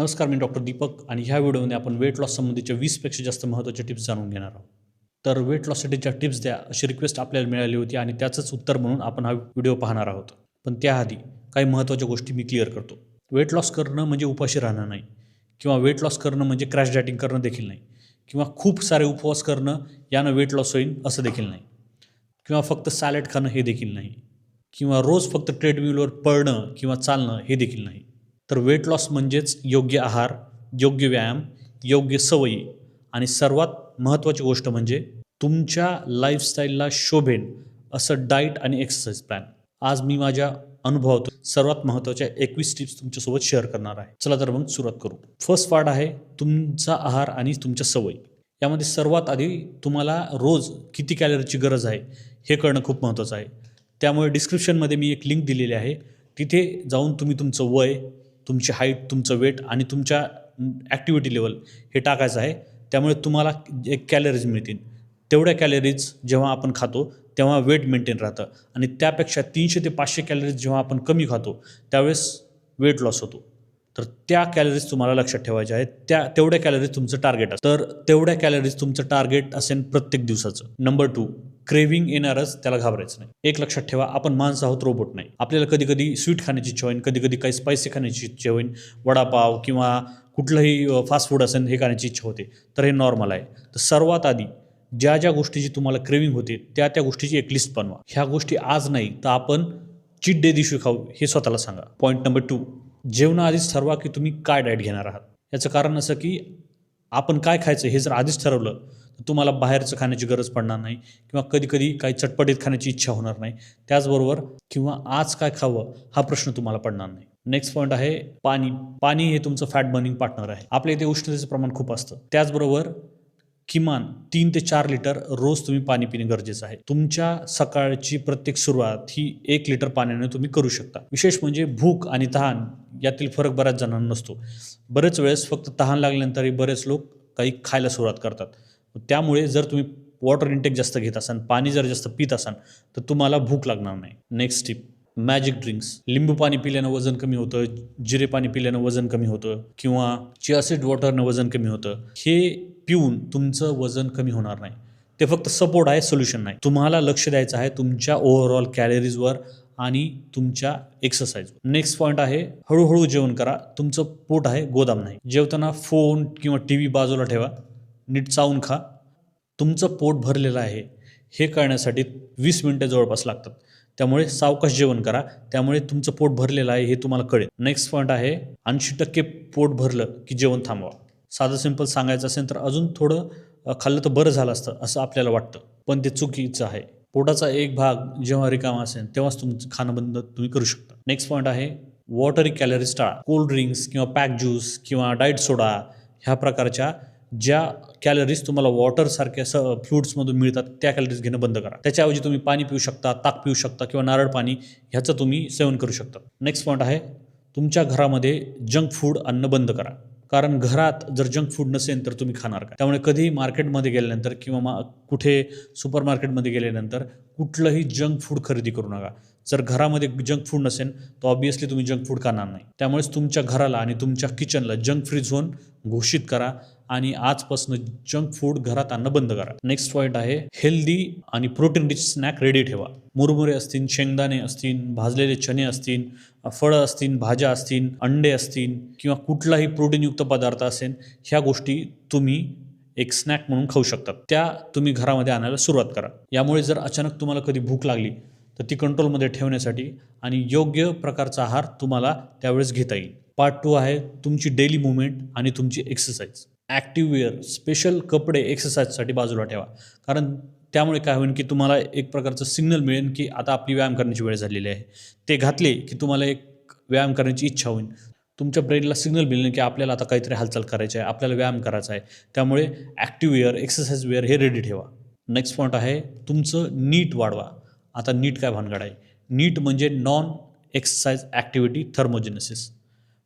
नमस्कार मी डॉक्टर दीपक आणि ह्या व्हिडिओमध्ये आपण वेट लॉस संबंधीच्या वीसपेक्षा जास्त महत्त्वाच्या टिप्स जाणून घेणार आहोत. तर वेट लॉससाठीच्या टिप्स द्या अशी रिक्वेस्ट आपल्याला मिळाली होती आणि त्याचंच उत्तर म्हणून आपण हा व्हिडिओ पाहणार आहोत. पण त्याआधी काही महत्त्वाच्या गोष्टी मी क्लिअर करतो. वेट लॉस करणं म्हणजे उपाशी राहणं नाही किंवा वेट लॉस करणं म्हणजे क्रॅश डायटिंग करणं देखील नाही किंवा खूप सारे उपवास करणं यानं वेट लॉस होईल असं देखील नाही किंवा फक्त सॅलड खाणं हे देखील नाही किंवा रोज फक्त ट्रेडमिलवर पळणं किंवा चालणं हे देखील नाही. तर वेट लॉस म्हणजेच योग्य आहार योग्य व्यायाम योग्य सवयी आणि सर्वात महत्त्वाची गोष्ट म्हणजे तुमच्या लाईफस्टाईलला शोभेन असं डाईट आणि एक्सरसाइज प्लॅन आज मी माझ्या अनुभवातून सर्वात महत्त्वाच्या एकवीस टिप्स तुमच्यासोबत शेअर करणार आहे. चला तर मग सुरुवात करू. फर्स्ट पार्ट आहे तुमचा आहार आणि तुमच्या सवयी. यामध्ये सर्वात आधी तुम्हाला रोज किती कॅलरीची गरज आहे हे कळणं खूप महत्त्वाचं आहे. त्यामुळे डिस्क्रिप्शनमध्ये मी एक लिंक दिलेली आहे. तिथे जाऊन तुम्ही तुमचं वय तुमची हाईट तुमचं वेट आणि तुमच्या ॲक्टिव्हिटी लेवल हे टाकायचं आहे. त्यामुळे तुम्हाला एक कॅलरीज मिळतील. तेवढ्या कॅलरीज जेव्हा आपण खातो तेव्हा वेट मेंटेन राहतं. आणि त्यापेक्षा तीनशे ते पाचशे कॅलरीज जेव्हा आपण कमी खातो त्यावेळेस वेट लॉस होतो. तर त्या कॅलरीज तुम्हाला लक्षात ठेवायच्या आहेत. त्या तेवढ्या कॅलरीज तुमचं टार्गेट असतं तर तेवढ्या कॅलरीज तुमचं टार्गेट असेल प्रत्येक दिवसाचं. नंबर टू क्रेविंग येणारच त्याला घाबरायचं नाही. एक लक्षात ठेवा आपण माणसं आहोत रोबोट नाही. आपल्याला कधी कधी स्वीट खाण्याची इच्छा होईल कधी कधी काही स्पायसी खाण्याची इच्छा होईल वडापाव किंवा कुठलंही फास्ट फूड असेल हे खाण्याची इच्छा होते. तर हे नॉर्मल आहे. तर सर्वात आधी ज्या ज्या गोष्टीची तुम्हाला क्रेविंग होते त्या त्या गोष्टीची एक लिस्ट बनवा. ह्या गोष्टी आज नाही तर आपण चीट डे दिवशी खाऊ हे स्वतःला सांगा. पॉईंट नंबर टू जेवणाआधीच ठरवा की तुम्ही काय डाएट घेणार आहात. याचं कारण असं की आपण काय खायचं हे जर आधीच ठरवलं तुम्हाला बाहेरचं खाण्याची गरज पडणार नाही किंवा कधी कधी काही चटपटीत खाण्याची इच्छा होणार नाही. त्याचबरोबर किंवा आज काय खावं हा प्रश्न तुम्हाला पडणार नाही. नेक्स्ट पॉईंट आहे पाणी. पाणी हे तुमचं फॅट बर्निंग पार्टनर आहे. आपल्या इथे उष्णतेचं प्रमाण खूप असतं. त्याचबरोबर किमान तीन ते चार लिटर रोज तुम्ही पाणी पिणे गरजेचं आहे. तुमच्या सकाळची प्रत्येक सुरुवात ही एक लिटर पाण्याने तुम्ही करू शकता. विशेष म्हणजे भूक आणि तहान यातील फरक बऱ्याच जणांना नसतो. बरेच वेळेस फक्त तहान लागल्यानंतरही बरेच लोक काही खायला सुरुवात करतात. त्यामुळे जर तुम्ही वॉटर इंटेक जास्त घेत असाल पाणी जर जास्त पित असाल तर तुम्हाला भूक लागणार नाही. नेक्स्ट टिप मॅजिक ड्रिंक्स लिंबू पाणी पिल्यानं वजन कमी होतं जिरे पाणी पिल्यानं वजन कमी होतं किंवा चियासीड वॉटरनं वजन कमी होतं. हे पिऊन तुमचं वजन कमी होणार नाही. ते फक्त सपोर्ट आहे सोल्युशन नाही. तुम्हाला लक्ष द्यायचं आहे तुमच्या ओव्हरऑल कॅलरीजवर आणि तुमच्या एक्सरसाइज नेक्स्ट पॉईंट आहे हळूहळू जेवण करा. तुमचं पोट आहे गोदाम नाही. जेवताना फोन किंवा टी व्ही बाजूला ठेवा. नीट चावून खा. तुमचं पोट भरलेलं आहे. हे कळण्यासाठी वीस मिनटं जवळपास लागतात. त्यामुळे सावकाश जेवण करा. त्यामुळे तुमचं पोट भरलेलं आहे हे तुम्हाला कळेल. नेक्स्ट पॉईंट आहे ऐंशी टक्के पोट भरलं की जेवण थांबवा. साधं सिंपल सांगायचं असेल तर अजून थोडं खाल्लं तर बरं झालं असतं असं आपल्याला वाटतं. पण ते चुकीचं आहे. पोटाचा एक भाग जेव्हा रिकामा असेल तेव्हाच तुमचं खाणं बंद तुम्ही करू शकता. नेक्स्ट पॉईंट आहे वॉटरी कॅलरीज टाळा. कोल्ड ड्रिंक्स किंवा पॅक ज्यूस किंवा डाईट सोडा ह्या प्रकारच्या ज्या कॅलरीज तुम्हाला वॉटरसारख्या स फ्रुट्समधून मिळतात त्या कॅलरीज घेणं बंद करा. त्याच्याऐवजी तुम्ही पाणी पिऊ शकता ताक पिऊ शकता किंवा नारळ पाणी ह्याचं तुम्ही सेवन करू शकता. नेक्स्ट पॉईंट आहे तुमच्या घरामध्ये जंक फूड आणणं बंद करा. कारण घरात जर जंक फूड नसेल तर तुम्ही खाणार का त्यामुळे कधीही मार्केटमध्ये गेल्यानंतर किंवा मा कुठे सुपर मार्केटमध्ये गेल्यानंतर कुठलंही जंक फूड खरेदी करू नका. जर घरामध्ये जंक फूड नसेल तर ऑब्वियसली तुम्ही जंक फूड खाणार नाही. त्यामुळेच तुमच्या घराला आणि तुमच्या किचनला जंक फ्री झोन घोषित करा. आणि आजपासून जंक फूड घरात आणणं बंद करा. नेक्स्ट पॉईंट आहे हेल्दी आणि प्रोटीन रिच स्नॅक रेडी ठेवा. मुरमुरे असतील शेंगदाणे असतील भाजलेले चणे असतील फळं असतील भाज्या असतील अंडे असतील किंवा कुठलाही प्रोटीनयुक्त पदार्थ असेल ह्या गोष्टी तुम्ही एक स्नॅक म्हणून खाऊ शकतात. त्या तुम्ही घरामध्ये आणायला सुरुवात करा. यामुळे जर अचानक तुम्हाला कधी भूक लागली तर ती कंट्रोलमध्ये ठेवण्यासाठी आणि योग्य प्रकारचा आहार तुम्हाला त्यावेळेस घेता येईल. पार्ट टू आहे तुमची डेली मुवमेंट आणि तुमची एक्सरसाइज ॲक्टिव्हवेअर स्पेशल कपडे एक्सरसाइजसाठी बाजूला ठेवा. कारण त्यामुळे काय होईल की तुम्हाला एक प्रकारचं सिग्नल मिळेल की आता आपली व्यायाम करण्याची वेळ झालेली आहे. ते घातले की तुम्हाला एक व्यायाम करण्याची इच्छा होईल. तुमच्या ब्रेनला सिग्नल मिळेल की आपल्याला आता काहीतरी हालचाल करायची आहे आपल्याला व्यायाम करायचा आहे. त्यामुळे ॲक्टिव्ह वेअर एक्सरसाइज वेअर हे रेडी ठेवा. नेक्स्ट पॉईंट आहे तुमचं नीट वाढवा. आता नीट काय भानगड आहे? नीट म्हणजे नॉन एक्सरसाइज ॲक्टिव्हिटी थर्मोजेनेसिस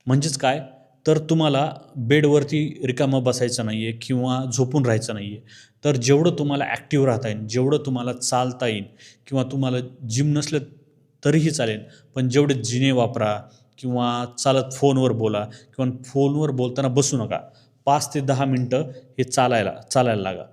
म्हणजेच काय? तर तुम्हाला बेडवरती रिकामं बसायचं नाही आहे किंवा झोपून राहायचं नाही आहे तर जेवढं तुम्हाला ॲक्टिव्ह राहता येईल जेवढं तुम्हाला चालता येईल किंवा तुम्हाला जिम नसलं तरीही चालेल पण जेवढे जिने वापरा किंवा चालत फोनवर बोला किंवा फोनवर बोलताना बसू नका. पाच ते दहा मिनटं हे चालायला चालायला लागा.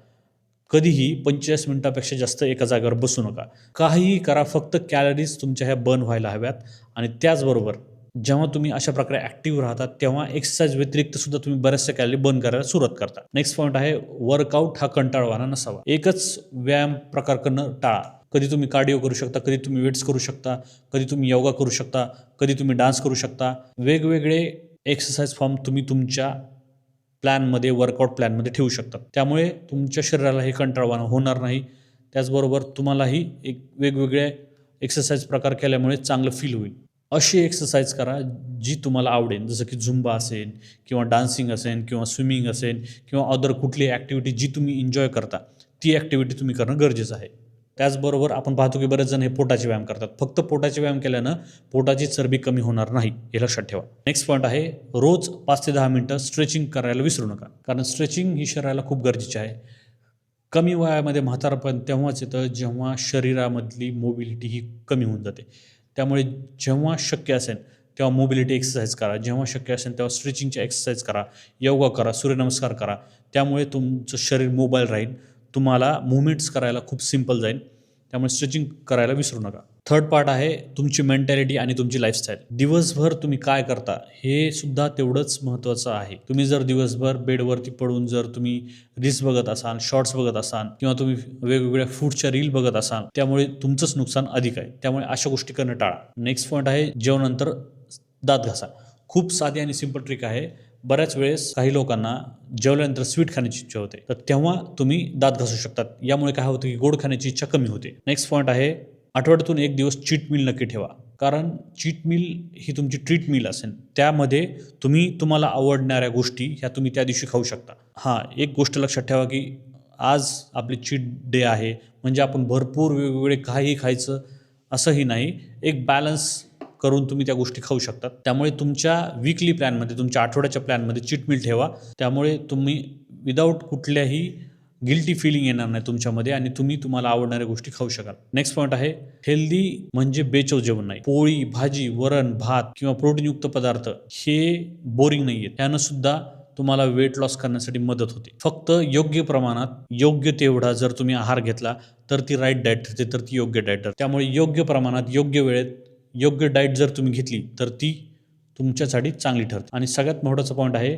कधीही पंचेचाळीस मिनटापेक्षा जास्त एका जागेवर बसू नका. काहीही करा फक्त कॅलरीज तुमच्या ह्या बर्न व्हायला हव्यात आणि त्याचबरोबर जेव्हा तुम्ही अशा प्रकारे ॲक्टिव्ह राहतात तेव्हा एक्सरसाइज व्यतिरिक्त सुद्धा तुम्ही बऱ्याचशा कॅलरी बर्न करायला सुरुवात करता. नेक्स्ट पॉईंट आहे वर्कआउट हा कंटाळवाना नसावा. एकच व्यायाम प्रकार करणं टाळा. कधी तुम्ही कार्डिओ करू शकता कधी तुम्ही वेट्स करू शकता कधी तुम्ही योगा करू शकता कधी तुम्ही डान्स करू शकता. वेगवेगळे एक्सरसाइज फॉर्म तुम्ही तुमच्या प्लॅनमध्ये वर्कआउट प्लॅनमध्ये ठेवू शकता. त्यामुळे तुमच्या शरीराला हे कंटाळवाणं होणार नाही. त्याचबरोबर तुम्हालाही एक वेगवेगळे एक्सरसाइज प्रकार केल्यामुळे चांगलं फील होईल. अशी एक्सरसाइज करा जी तुम्हाला आवडेल. जसं की झुंबा असेल किंवा डान्सिंग असेल किंवा स्विमिंग असेल किंवा अदर कुठली ॲक्टिव्हिटी जी तुम्ही एन्जॉय करता ती ॲक्टिव्हिटी तुम्ही करणं गरजेचं आहे. त्याचबरोबर आपण पाहतो की बरेच जण हे पोटाचे व्यायाम करतात. फक्त पोटाचे व्यायाम केल्यानं पोटाची चरबी कमी होणार नाही हे लक्षात ठेवा. नेक्स्ट पॉईंट आहे रोज पाच ते दहा मिनटं स्ट्रेचिंग करायला विसरू नका. कारण स्ट्रेचिंग ही शरीराला खूप गरजेची आहे. कमी वयामध्ये म्हातारपण तेव्हाच येतं जेव्हा शरीरामधली मोबिलिटी ही कमी होऊन जाते. त्यामुळे जेव्हा शक्य असेल तेव्हा मोबिलिटी एक्सरसाइज करा. जेव्हा शक्य असेल तेव्हा स्ट्रेचिंगची एक्सरसाइज करा. योगा करा सूर्यनमस्कार करा. त्यामुळे तुमचं शरीर मोबाईल राहील. तुम्हाला मुवमेंट्स करायला खूप सिंपल जाईल. त्यामुळे स्ट्रेचिंग करायला विसरू नका. थर्ड पार्ट आहे तुमची मेंटॅलिटी आणि तुमची लाईफस्टाईल दिवसभर तुम्ही काय करता हे सुद्धा तेवढंच महत्त्वाचं आहे. तुम्ही जर दिवसभर बेडवरती पडून जर तुम्ही रील्स बघत असाल शॉर्ट्स बघत असाल किंवा तुम्ही वेगवेगळ्या फूडच्या रील बघत असाल त्यामुळे तुमचंच नुकसान अधिक आहे. त्यामुळे अशा गोष्टी करणं टाळा. नेक्स्ट पॉईंट आहे जेवणानंतर दात घासा. खूप साधी आणि सिंपल ट्रिक आहे. बऱ्याच वेळेस काही लोकांना जेवल्यानंतर स्वीट खाण्याची इच्छा होते. तर तेव्हा तुम्ही दात घासू शकतात. यामुळे काय होतं की गोड खाण्याची इच्छा कमी होते. नेक्स्ट पॉईंट आहे आठवड्यातून एक दिवस चीट मिल नक्की ठेवा. कारण चीट मिल ही तुमची ट्रीट मिल असेल. त्यामध्ये तुम्ही तुम्हाला आवडणाऱ्या गोष्टी ह्या तुम्ही त्या दिवशी खाऊ शकता. हां एक गोष्ट लक्षात ठेवा की आज आपली चीट डे आहे. म्हणजे आपण भरपूर वेगवेगळे काही खायचं असंही नाही. एक बॅलन्स करून तुम्ही त्या गोष्टी खाऊ शकतात. त्यामुळे तुमच्या विकली प्लॅनमध्ये तुमच्या आठवड्याच्या प्लॅनमध्ये चीट ठेवा. त्यामुळे तुम्ही विदाऊट कुठल्याही गिल्टी फिलिंग येणार नाही तुमच्यामध्ये आणि तुम्ही तुम्हाला आवडणाऱ्या गोष्टी खाऊ शकाल. नेक्स्ट पॉईंट आहे हेल्दी म्हणजे बेचव जेवण नाही. पोळी भाजी वरण भात किंवा प्रोटीनयुक्त पदार्थ हे बोरिंग नाही आहेत त्यानं सुद्धा तुम्हाला वेट लॉस करण्यासाठी मदत होते. फक्त योग्य प्रमाणात योग्य तेवढा जर तुम्ही आहार घेतला तर ती राईट डाएट ठरते तर ती योग्य डाएट ठरते. त्यामुळे योग्य प्रमाणात योग्य वेळेत योग्य डाएट जर तुम्ही घेतली तर ती तुमच्यासाठी चांगली ठरते. आणि सगळ्यात महत्त्वाचा पॉईंट आहे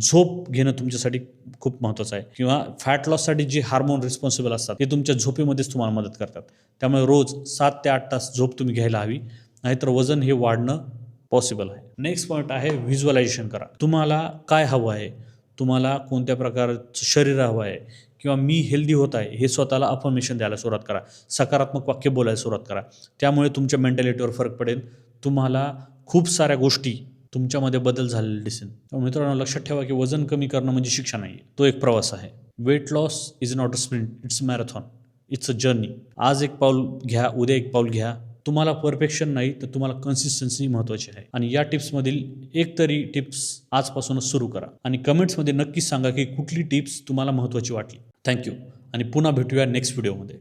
झोप घेणं तुमच्यासाठी खूप महत्त्वाचं आहे. किंवा फॅट लॉससाठी जे हार्मोन रिस्पॉन्सिबल असतात ते तुमच्या झोपेमध्येच तुम्हाला मदत करतात. त्यामुळे रोज सात ते आठ तास झोप तुम्ही घ्यायला हवी नाहीतर वजन हे वाढणं पॉसिबल आहे. नेक्स्ट पॉईंट आहे व्हिज्युअलायझेशन करा. तुम्हाला काय हवं आहे? तुम्हाला कोणत्या प्रकारचं शरीर हवं आहे? किंवा मी हेल्दी होत आहे हे स्वतःला अफर्मेशन द्यायला सुरुवात करा. सकारात्मक वाक्य बोलायला सुरुवात करा. त्यामुळे तुमच्या मेंटॅलिटीवर फरक पडेल. तुम्हाला खूप साऱ्या गोष्टी तुमच्यामध्ये बदल झालेले दिसेल. मित्रांनो लक्षात ठेवा की वजन कमी करणं म्हणजे शिक्षा नाही आहे तो एक प्रवास आहे. Weight loss is not a sprint it's marathon it's a journey आज एक पाऊल घ्या उद्या एक पाऊल घ्या. तुम्हाला परफेक्शन नाही तर तुम्हाला कन्सिस्टन्सी महत्त्वाची आहे. आणि या टिप्समधील एक तरी टिप्स आजपासूनच सुरू करा. आणि कमेंट्समध्ये नक्कीच सांगा की कुठली टिप्स तुम्हाला महत्त्वाची वाटली. थँक्यू आणि पुन्हा भेटूया नेक्स्ट व्हिडिओमध्ये